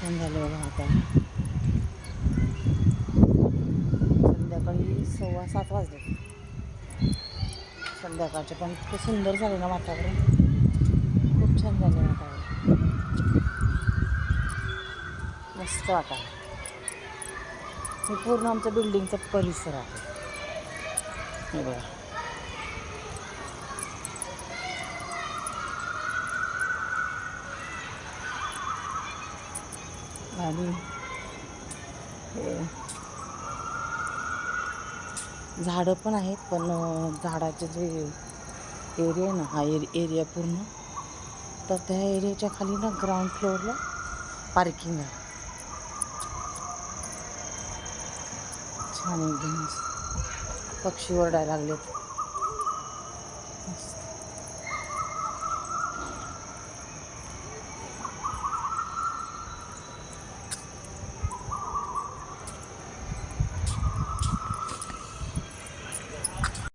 छान झालं बघा आता. संध्याकाळी सव्वा सात वाजले. संध्याकाळचे पण इतकं सुंदर झालं ना वातावरण. खूप छान झालं वातावरण. मस्त वातावरण. हे पूर्ण आमच्या बिल्डिंगचा परिसर आहे. हे बघा. आणि हे झाडं पण आहेत पण झाडाचे जे एरिया आहे ना हा एरि एरिया पूर्ण तर त्या एरियाच्या खाली ना ग्राउंड फ्लोअरला पार्किंग आहे. छान एकदम पक्षी ओरडायला लागलेत.